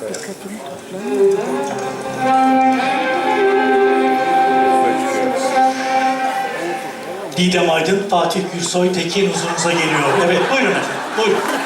Toplayamadım. Didem Aydın, Fatih Gürsoy, Tekin huzurunuza geliyor. Evet, buyurun efendim, buyurun.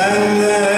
Senden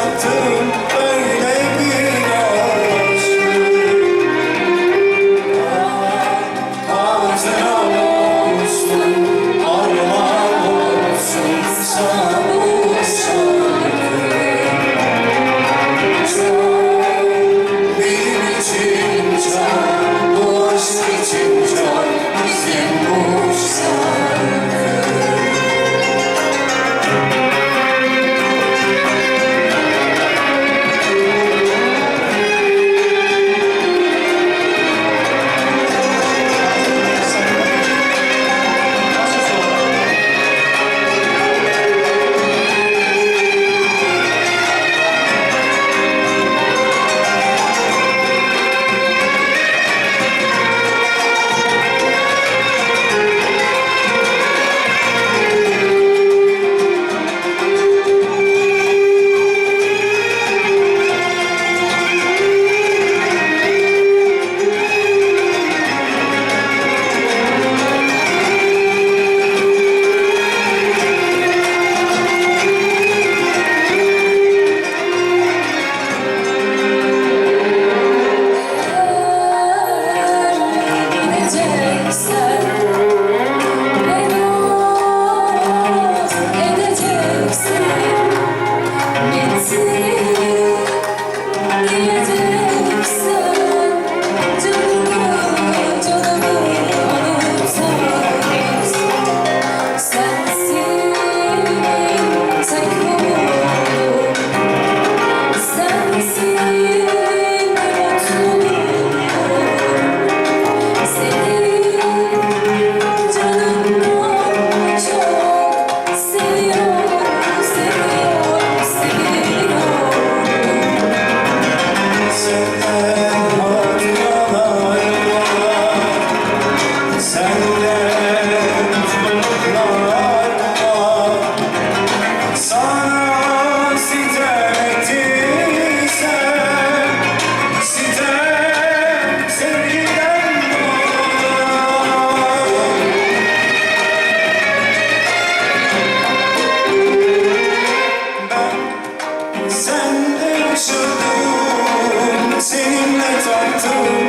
to yaşadım Seninle taktım